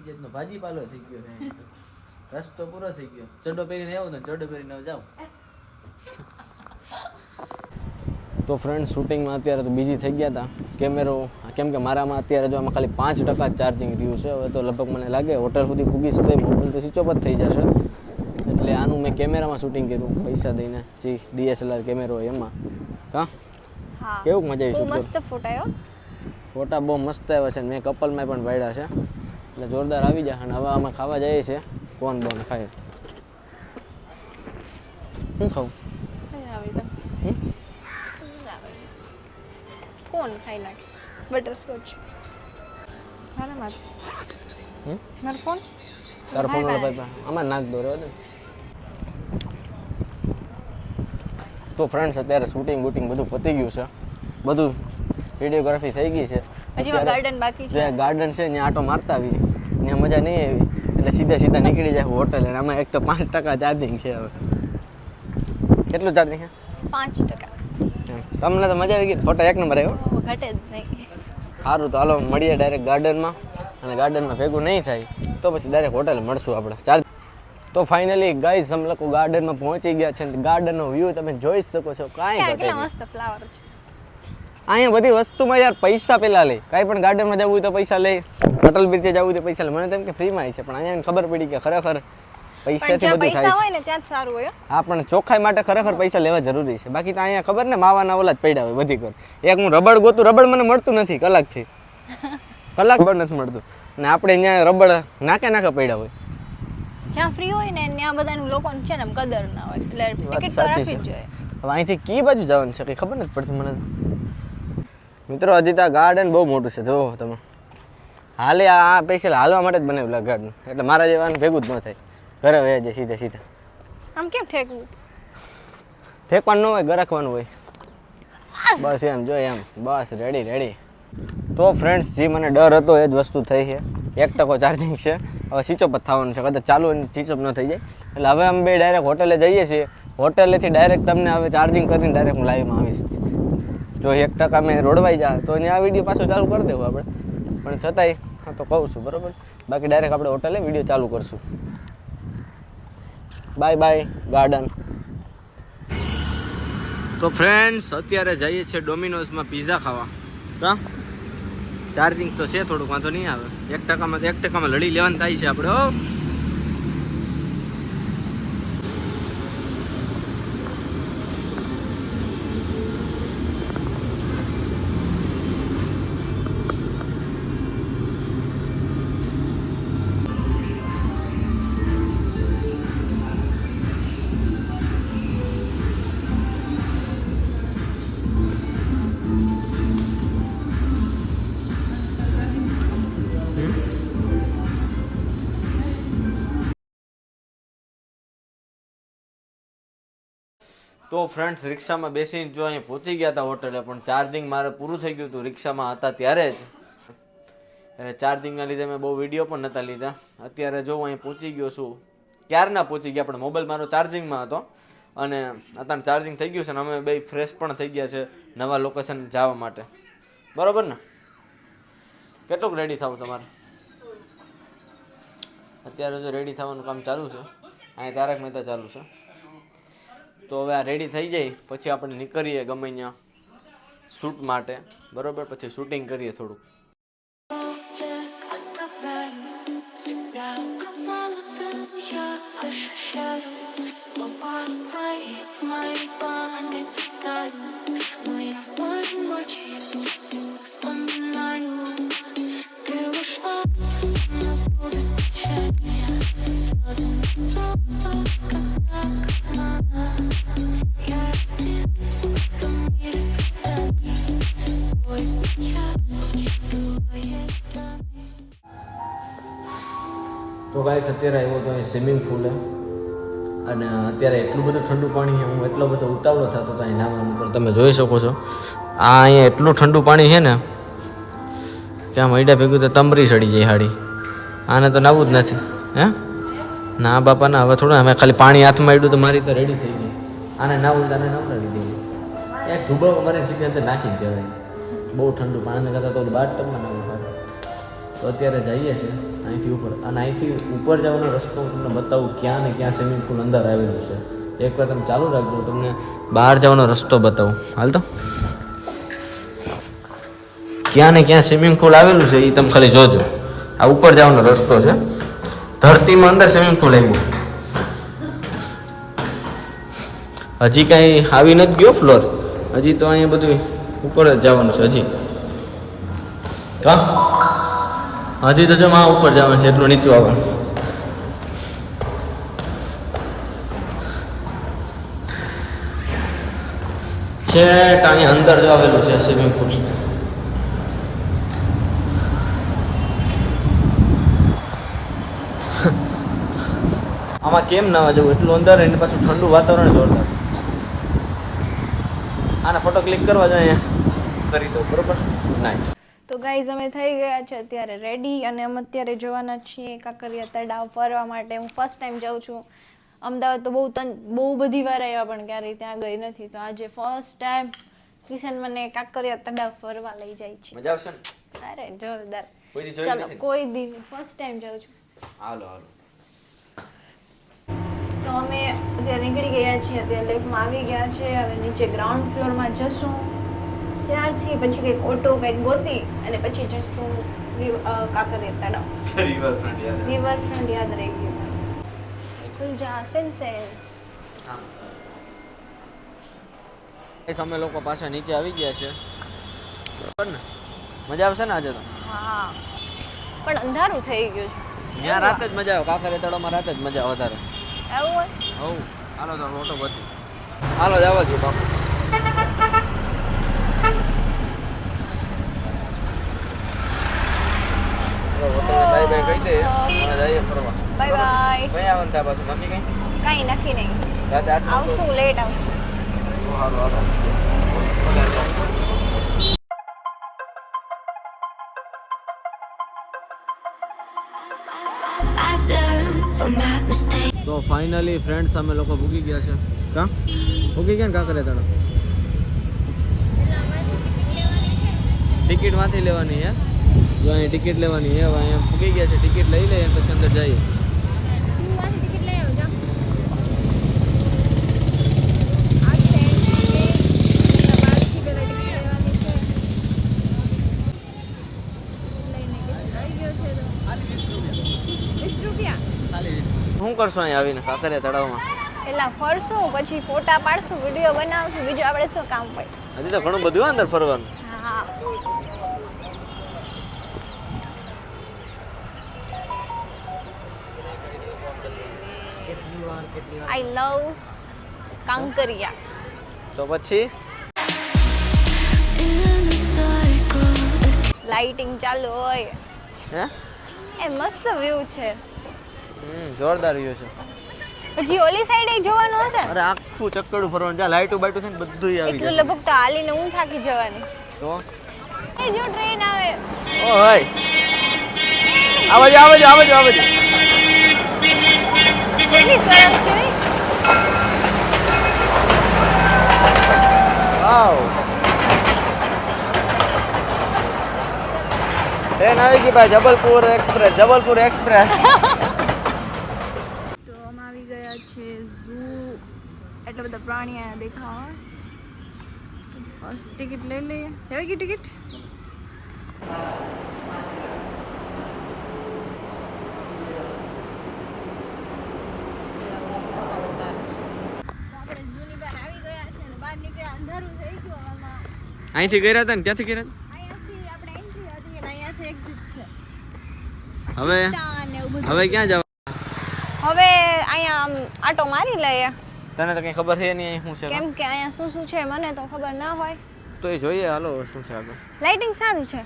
એ જાતનો ભાજીપાલો થઈ ગયો છે. તો. રસ્તો પૂરો થઈ ગયો. ચડો પહેરીને આવું ને ચડો પહેરીને જાઉં તો ફ્રેન્ડ શૂટિંગમાં અત્યારે તો બીજી થઈ ગયા હતા કેમેરો કેમ કે મારામાં અત્યારે જો આમાં ખાલી પાંચ ટકા ચાર્જિંગ રહ્યું છે. હવે તો લગભગ મને લાગે હોટલ સુધી પૂગીશ તો મોબાઈલ તો સ્વિચ ઓફ જ થઈ જશે. એટલે આનું મેં કેમેરામાં શૂટિંગ કર્યું પૈસા દઈને. જે ડીએસએલઆર કેમેરો હોય એમાં. કા? હા. કેવું મજા આવી મસ્ત ફોટા આવ્યો. ફોટા બહુ મસ્ત આવ્યા છે ને. મેં કપલમાં પણ પાડ્યા છે. એટલે જોરદાર આવી જાય અને હવે અમે ખાવા જઈએ છીએ. કોણ બોન ખાય. શું ખાવું કોણ ખાઈ નાખે? બટરસ્કોચ મારા. માથે? મારો ફોન તારો ફોન વાળો ભાઈ. આમાં નાખ દો રહેવા તો ફ્રેન્ડ્સ અત્યારે શૂટિંગ બૂટિંગ બધું પતી ગયું છે. બધું વિડીયોગ્રાફી થઈ ગઈ છે. હજી ગાર્ડન બાકી છે. ગાર્ડન છે ત્યાં આટો મારતા આવી ત્યાં મજા નહીં આવી. એટલે સીધા સીધા નીકળી જાય હોટલ અને આમાં એક તો પાંચ ટકા ચાર્જિંગ છે હવે. કેટલું ચાર્જિંગ છે? પાંચ ટકા. તમને તો મજા આવી ગઈ ફોટો એક નંબર આવ્યો? ઘટે જ નહીં. સારું તો હાલો મળીએ ડાયરેક્ટ ગાર્ડનમાં અને ગાર્ડનમાં ભેગું નહીં થાય તો પછી ડાયરેક્ટ હોટેલ મળશું આપણે. ચાર્જ તો ફાઇનલી ગાઈઝ અમે લોકો ગાર્ડનમાં પહોંચી ગયા છે ગાર્ડનનો વ્યૂ તમે જોઈ શકો છો. કાંઈ ઘટે મસ્ત ફ્લાવર છે. અહીંયા બધી વસ્તુમાં યાર પૈસા પેલા લે. કાંઈ પણ ગાર્ડનમાં જવું હોય તો પૈસા લે. અટલ બ્રિજે જવું તો પૈસા મને તેમ કે ફ્રીમાં છે પણ અહીંયા ખબર પડી કે ખરેખર પૈસાથી બધું થાય છે. ને ત્યાં જ સારું હોય હા. પણ ચોખ્ખાઈ માટે ખરેખર પૈસા લેવા જરૂરી છે. બાકી તો અહીંયા ખબર ને માવાના ઓલા જ પડ્યા હોય બધી કર એક હું રબડ ગોતું રબડ મને મળતું નથી કલાકથી. કલાક પણ નથી મળતું. ને આપણે અહીંયા રબડ નાકે નાકે પડ્યા હોય. જ્યાં ફ્રી હોય ને ત્યાં બધાનું લોકોને છે ને કદર ના હોય. એટલે ટિકિટ તો રાખવી જ જોઈએ. હવે અહીંથી કી બાજુ જવાનું છે? કંઈ ખબર નથી પડતી મને. મિત્રો હજી તો ગાર્ડન બહુ મોટું છે. જોવો તમે. હાલે આ સ્પેશિયલ હાલવા માટે જ બનાવેલું ગાર્ડન એટલે મારા જેવાનું ભેગું જ ન થાય. ઘરે વહે જાય સીધા સીધા. આમ કેમ ઠેકવું? ઠેકવાનું ન હોય ગરખવાનું હોય. બસ એમ જો એમ. બસ રેડી રેડી તો ફ્રેન્ડ્સ જે મને ડર હતો એ જ વસ્તુ થઈ છે. એક ટકો ચાર્જિંગ છે. હવે સ્વિચ ઓફ જ થવાનું છે. કદાચ ચાલુ સ્વિચ ઓફ ન થઈ જાય. એટલે હવે અમે બે ડાયરેક્ટ હોટલે જઈએ છીએ. હોટેલેથી ડાયરેક્ટ તમને હવે ચાર્જિંગ કરીને ડાયરેક્ટ હું લાઈવમાં આવીશ. જો એક ટકા મેં રોડવાઈ જાય તો આ વીડિયો પાછો ચાલુ કરી દેવું આપણે. પણ છતાંય હા, તો કહું છું, બરાબર? બાકી ડાયરેક્ટ આપણે હોટલે વીડિયો ચાલુ કરશું. બાય બાય ગાર્ડન તો ફ્રેન્ડ્સ અત્યારે જઈએ છીએ ડોમિનોઝમાં પીઝા ખાવા. કા ચાર્જિંગ તો છે થોડુંક, વાંધો નહીં આવે. એક ટકામાં એક ટકામાં લડી લેવાનું થાય છે આપણે તો ફ્રેન્ડ્સ રિક્ષામાં બેસીને જો અહીં પહોંચી ગયા હતા હોટલે પણ ચાર્જિંગ મારે પૂરું થઈ ગયું હતું. રિક્ષામાં હતા ત્યારે જ. એટલે ચાર્જિંગના લીધે મેં બહુ વીડિયો પણ નહોતા લીધા. અત્યારે જો અહીં પહોંચી ગયો છું, ક્યારના પહોંચી ગયા, પણ મોબાઈલ મારો ચાર્જિંગમાં હતો. અને અત્યારે ચાર્જિંગ થઈ ગયું છે અને અમે બે ફ્રેશ પણ થઈ ગયા છે નવા લોકેશન જવા માટે. બરાબર ને? કેટલુંક રેડી થવું તમારે? અત્યારે જો રેડી થવાનું કામ ચાલુ છે. અહીં તારક મહેતા ચાલુ છે. તો હવે આ રેડી થઈ જાય પછી આપણે નીકળીએ ગમે ત્યાં શૂટ માટે બરોબર પછી શૂટિંગ કરીએ થોડું Всегда я ощущаю Слова твои в моей памяти тают Но я в моей ночи тебя вспоминаю તો ગાઈસ અત્યારે આવ્યો તો અહીં સ્વિમિંગ પુલ અને અત્યારે એટલું બધું ઠંડુ પાણી છે, હું એટલો બધો ઉતાવળો થતો હતો અહીં નાવાનું પણ તમે જોઈ શકો છો. આ અહીંયા એટલું ઠંડુ પાણી છે ને, કે આમ હૈડા ભેગું તો તમરી ચડી જાય હાડી. આને તો નાવું જ નથી, હે? ના બાપા ના હવે થોડું અમે ખાલી પાણી હાથમાં આવ્યું તો મારી તો રેડી થઈ ગઈ. આને નાવું તો આને નવડાવી દીધું એ ધુબો મારે સીધી અંદર નાખી દેવાય. બહુ ઠંડુ પાણી કરતાં તો બાર ટબમાં નાવું તો અત્યારે જઈએ છીએ અહીંથી ઉપર. અને અહીંથી ઉપર જવાનો રસ્તો તમને બતાવું ક્યાં ને ક્યાં સ્વિમિંગ પુલ અંદર આવેલું છે. એકવાર તમે ચાલુ રાખજો તમને બહાર જવાનો રસ્તો બતાવું. હાલ તો. ક્યાં ને ક્યાં સ્વિમિંગ પુલ આવેલું છે એ તમે ખાલી જોજો. આ ઉપર જવાનો રસ્તો છે. ધરતીમાં અંદર સ્વિમિંગ પુલ આવ્યું. હજી કાંઈ આવી નથી ગયો ફ્લોર હજી તો અહીંયા બધું ઉપર જ જવાનું છે હજી. હા? હજી તો જો માં ઉપર જવાનું છે, એટલું નીચું આવવાનું. છે અહીંયા અંદર જો આવેલું છે સ્વિમિંગ પુલ આમાં કેમ ના જવું? એટલું અંદર એને પાછું ઠંડુ વાતાવરણ જોરદાર. આના ફોટો ક્લિક કરવા જાય અહીંયા. કરી દો બરોબર? નાઇટ તો ગાઈઝ અમે થઈ ગયા છે અત્યારે રેડી અને અમે અત્યારે જવાના છીએ કાંકરિયા તળાવ ફરવા માટે. હું ફર્સ્ટ ટાઈમ જાઉં છું. અમદાવાદ તો બહુ તન બહુ બધી વાર આવ્યા પણ ક્યારેય ત્યાં ગઈ નથી. તો આજે ફર્સ્ટ ટાઈમ કિશન મને કાંકરિયા તળાવ ફરવા લઈ જાય છે. મજા આવશે ને? અરે જોરદાર. ચલો કોઈ દી ફર્સ્ટ ટાઈમ જાઉં છું. હાલો હાલો. તો અમે અત્યારે નીકળી ગયા છીએ અત્યારે લેફ્ટમાં આવી ગયા છે હવે નીચે ગ્રાઉન્ડ ફ્લોરમાં જશું. ત્યારથી પછી કંઈક ઓટો કંઈક ગોતી અને પછી જશું કાંકરિયા તળાવ. રિવરફ્રન્ટ યાદ યાદ રહી ગયું ખુલ જા સેમ સેમ અમે લોકો પાછા નીચે આવી ગયા છે. મજા આવશે ને આજે તો? હા. પણ અંધારું થઈ ગયું છે. ત્યાં રાત જ મજા આવે કાંકરિયા તળાવમાં રાત જ મજા વધારે. એવું હોય? હવ હાલો તો ઓટો બધી હાલો જવા જો બાપુ. બાય બાય કહી દે. જઈએ ફરવા. Bye bye. કઈ આવવાનું થાય પાછું? નક્કી કઈ? કાંઈ નક્કી નહીં? આવશું લેટ આવશું. હાલો હાલો learned from my mistakes. તો ફાઇનલી ફ્રેન્ડ્સ અમે લોકો ભૂકી ગયા છે. કા? ભૂકી ગયા ને કાંકરે તળાવ ટિકિટમાંથી લેવાની હે? જો અહીં ટિકિટ લેવાની હે અહીંયા ભૂકી ગયા છે, ટિકિટ લઈ લઈએ પછી અંદર જઈએ. કરશો અહીં આવીને કાંકરિયા તળાવમાં? પેલા ફરશું પછી ફોટા પાડશું વીડિયો બનાવશું બીજું આપણે શું કામ પડે હજી તો ઘણું બધું અંદર ફરવાનું. હા. I love Kankaria. તો પછી. લાઇટિંગ ચાલુ હોય. હે? એ મસ્ત વ્યૂ છે. જોરદાર વ્યૂ છે. હજી ઓલી સાઈડે જોવાનું હશે? અરે આખું ચક્કડું ફરવાનું. જા લાઈટો બાઈટો છે ને બધું આવી એટલું લગભગ તો હાલીને હું થાકી જવાની. તો? એ જો ટ્રેન આવે. ઓ હાય. આવજો આવજો આવજો આવજો. કેટલી સરસ છે વાવ. ટ્રેન આવી ગઈ ભાઈ જબલપુર એક્સપ્રેસ જબલપુર એક્સપ્રેસ તો અમે આવી ગયા છે ઝૂ એટલા બધા પ્રાણી અહીંયા દેખાવા. ફર્સ્ટ ટિકિટ લઈ લઈએ. લેવાય ગઈ ટિકિટ? આપણે ઝૂની બહાર આવી ગયા છે અને બહાર નીકળ્યા અંધારું થઈ ગયું આમાં અહીંથી ગયા હતા ને? ક્યાંથી ગયા અહીંયાથી આપણે એન્ટ્રી હતી અને અહીંયાથી એક્ઝિટ છે. હતા હવે હવે ક્યાં જવા? હવે અહીંયા આમ આટો મારી લઈએ. તને તો કઈ ખબર છે નહીં શું છે કેમ કે અહીંયા શું શું છે મને તો ખબર ના હોય. તો એ જોઈએ હાલો શું છે આગળ? લાઇટિંગ સારું છે.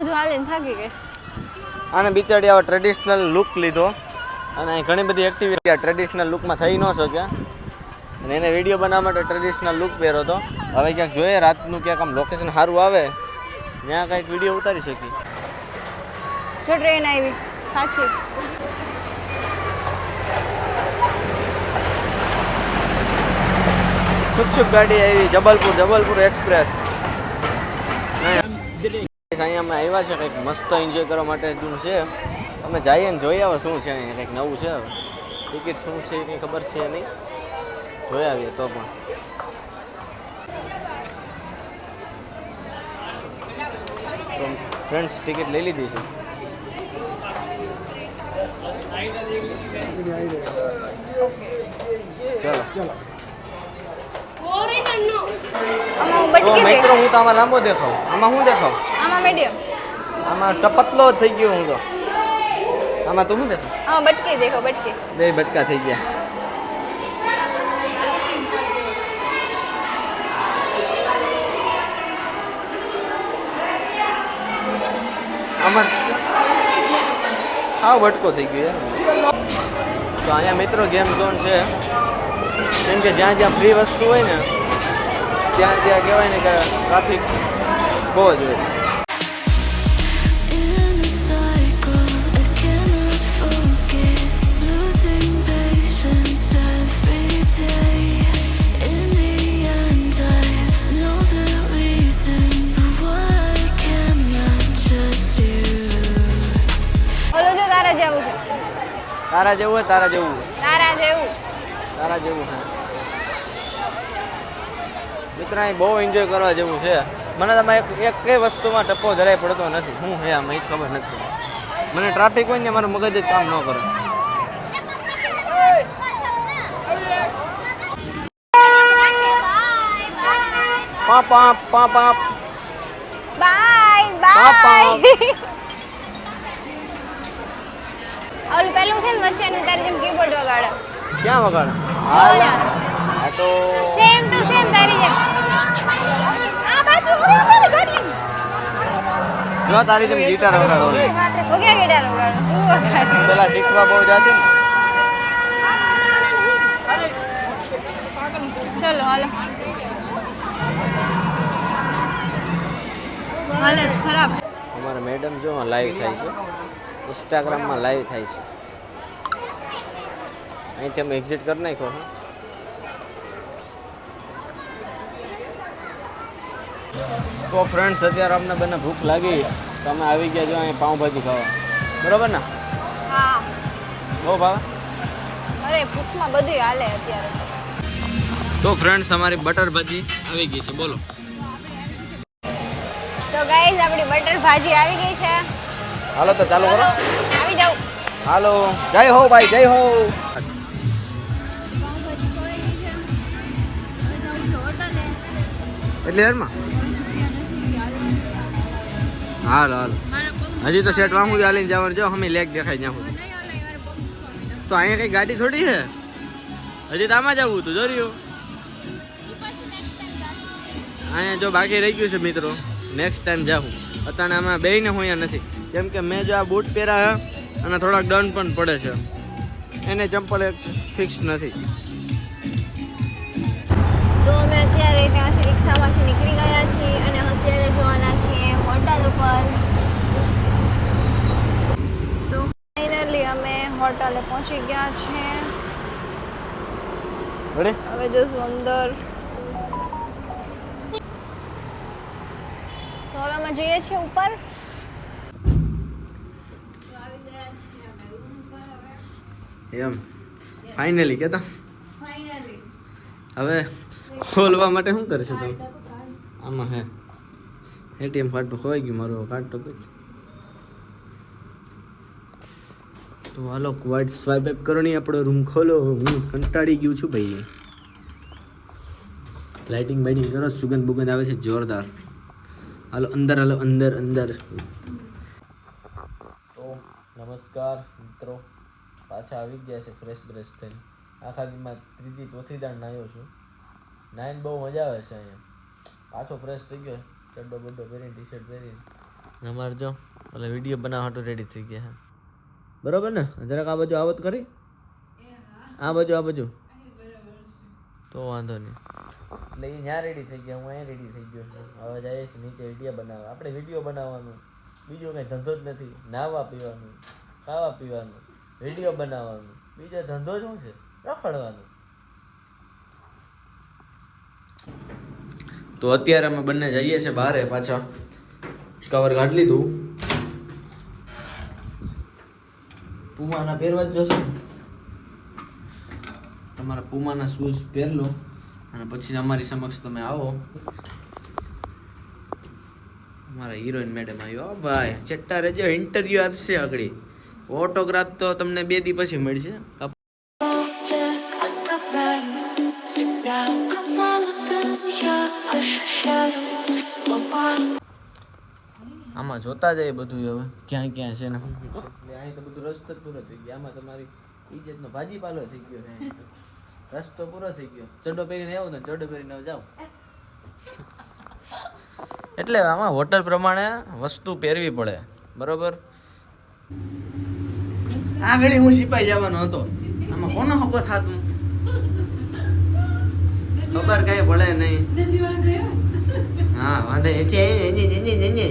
હાલીને થાકી ગઈ. આને બિચારી આવા ટ્રેડિશનલ લુક લીધો. અને અહીં ઘણી બધી એક્ટિવિટી આ ટ્રેડિશનલ લુકમાં થઈ ન શકે. અને એને વીડિયો બનાવવા માટે ટ્રેડિશનલ લુક પહેરો હતો. હવે ક્યાંક જોઈએ રાતનું ક્યાંક આમ લોકેશન સારું આવે ત્યાં કંઈક વીડિયો ઉતારી શકીએ. જો ટ્રેન આવી. છુક છુક ગાડી આવી જબલપુર જબલપુર એક્સપ્રેસ. અહીંયા અમે આવ્યા છે કંઈક મસ્ત એન્જોય કરવા માટે જૂનું છે. અમે જઈએ ને જોઈ આવો શું છે અહીંયા કંઈક નવું છે ટિકિટ શું છે એ કંઈ ખબર છે નહીં. જોઈ આવીએ તો પણ. ફ્રેન્ડ્સ ટિકિટ લઈ લીધી છે ચલો આમાં હું તો બટકી દે મિત્રો હું તો આમાં લાંબો દેખાવ આમાં શું દેખાવ આમાં મીડિયમ આમાં ટપતલો થઈ ગયો હું તો. આમાં તું શું દેખાવ હા બટકી દેખો બટકી. બે બટકા થઈ ગયા. આમાં હા બટકો થઈ ગયો યાર. તો અહીંયા મિત્રો ગેમ ઝોન છે. કેમ કે જ્યાં જ્યાં ફ્રી વસ્તુ હોય ને, ત્યાં ત્યાં કહેવાય ને કે ટ્રાફિક બહુ જ હોય. જેવું હોય તારા જેવું. તારા જેવું. તારા જેવું છે મિત્ર અહીં બહુ એન્જોય કરવા જેવું છે. મને તમે એક એક કઈ વસ્તુમાં ટપ્પો જરાય પડતો નથી. હું હે આમાં ખબર નથી. મને ટ્રાફિક હોય ને મારું મગજ જ કામ ન કરે. પાપા પા પાપ પા બાય પાપ, બાય ઓલું પેલું છે ને વચ્ચેનું તારી જેમ કીબોર્ડ વગાડે. ક્યાં વગાડે? યાર આ તો સેમ ટુ સેમ તારી જેમ. આ બાજુ ઓરે ઓરે ઘડી જો તારી જેમ ગિટાર વગાડો. ક્યાં ગિટાર વગાડો? તું વગાડ. પેલા શીખવા બહુ જાતી ને. ચલો હાલો. હાલત ખરાબ. અમારા મેડમ જો લાઈવ થાય છે. ઇન્સ્ટાગ્રામમાં લાઈવ થાય છે. અહીંથી અમે એક્ઝિટ કરી નાખો હા. તો ફ્રેન્ડ્સ અત્યારે અમને બંને ભૂખ લાગી. તો અમે આવી ગયા જો અહીં પાઉંભાજી ખાવા. બરોબર ને? હા. બહુ ભાવ અરે ભૂખમાં બધી હાલે અત્યારે. તો ફ્રેન્ડ્સ અમારી બટર ભાજી આવી ગઈ છે બોલો. તો ગાઈઝ આપણી બટર ભાજી આવી ગઈ છે. હાલો તો ચાલુ કરો. આવી જાવ હાલો. જય હો ભાઈ જય હો. એટલે હેરમાં હાલો હાલો. હજી તો સેટ વાંગું ચાલીને જવાનું જો અમે લેક દેખાય ત્યાં સુધી. તો અહીંયા કઈ ગાડી થોડી છે? હજી તો આમાં જવું હતું જોર્યું અહીંયા જો બાકી રહી ગયું છે મિત્રો. નેક્સ્ટ ટાઈમ જાઉં. અત્યારે આમાં બેને હું અહીંયા નથી. કેમ કે મેં જો આ બૂટ પહેર્યા છે અને થોડાક ડન પણ પડે છે. એને ચંપલ એક ફિક્સ નથી. તો અમે અત્યારે ત્યાંથી રિક્ષામાંથી નીકળી ગયા છીએ અને અત્યારે જોવાના છીએ હોટલ ઉપર. તો ફાઇનલી અમે હોટલે પહોંચી ગયા છીએ હવે જોશું અંદર તો હવે અમે જઈએ છીએ ઉપર. એમ. ફાઇનલી કેતા? હવે ખોલવા માટે શું કરશે તમે? આમાં હે. એટીએમ કાર્ડ તો ખોવાઈ ગયું મારું કાર્ડ તો કઈ તો હાલો વાઇટ સ્વાઇપ એપ કરો નહીં આપણો રૂમ ખોલો. હું કંટાળી ગયું છું ભાઈ લાઇટિંગ બાઇટિંગ કરો સુગંધ બુગંધ આવે છે જોરદાર. હાલો અંદર હાલો અંદર અંદર. તો નમસ્કાર મિત્રો. પાછા આવી ગયા છે ફ્રેશ બ્રેશ થઈને. આખા દીમાં ત્રીજી, ચોથી દાણ નાહ્યો છું. નાઈન બહુ મજા આવે છે અહીંયા. પાછો ફ્રેશ થઈ ગયો. ચડ્ડો બધો પહેરીને ટી શર્ટ પહેરીને. અમારે જો એટલે વીડિયો બનાવવા માટે રેડી થઈ ગયા બરોબર ને? જરાક આ બાજુ આવત કરી આ બાજુ આ બાજુ. તો વાંધો નહીં. એટલે એ ત્યાં રેડી થઈ ગયા, હું અહીંયા રેડી થઈ ગયો છું. હવે જઈએ છીએ નીચે વીડિયો બનાવવા. આપણે વીડિયો બનાવવાનું. બીજો કંઈ ધંધો જ નથી. નાહવા પીવાનું, ખાવા પીવાનું. વીડિયો બનાવવાનું. બીજો ધંધો શું છે? રખડવાનું. તો અત્યારે અમે બંને જઈએ છીએ બહાર પાછા. કવર કાઢી લીધું. પુમાના પહેરવા જ જશો. તમારા પુમાના શૂઝ પહેરલો અને પછી અમારી સમક્ષ તમે આવો. અમારા હિરોઈન મેડમ આવ્યો. ભાઈ ચટ્ટા રેજો ઇન્ટરવ્યુ આપશે આગળ. ઓટોગ્રાફ તો તમને બે દી પછી મળશે. આમાં જોતા જાય બધું હવે ક્યાં ક્યાં છે ને? અહીં તો બધું રસ્તો પૂરો થઈ ગયો. આમાં તમારી ઈજતનો ભાજીપાલો થઈ ગયો રસ્તો પૂરો થઈ ગયો. ચડો પહેરીને આવો ને ચડો પહેરીને જાઓ. એટલે આમાં હોટલ પ્રમાણે વસ્તુ પહેરવી પડે. બરોબર? આ ઘડી હું સિપાઈ જવાનો હતો. આમાં કોનો હકો થાતું? ખબર કઈ પડે નહીં. હા વાંધો એથી એની એની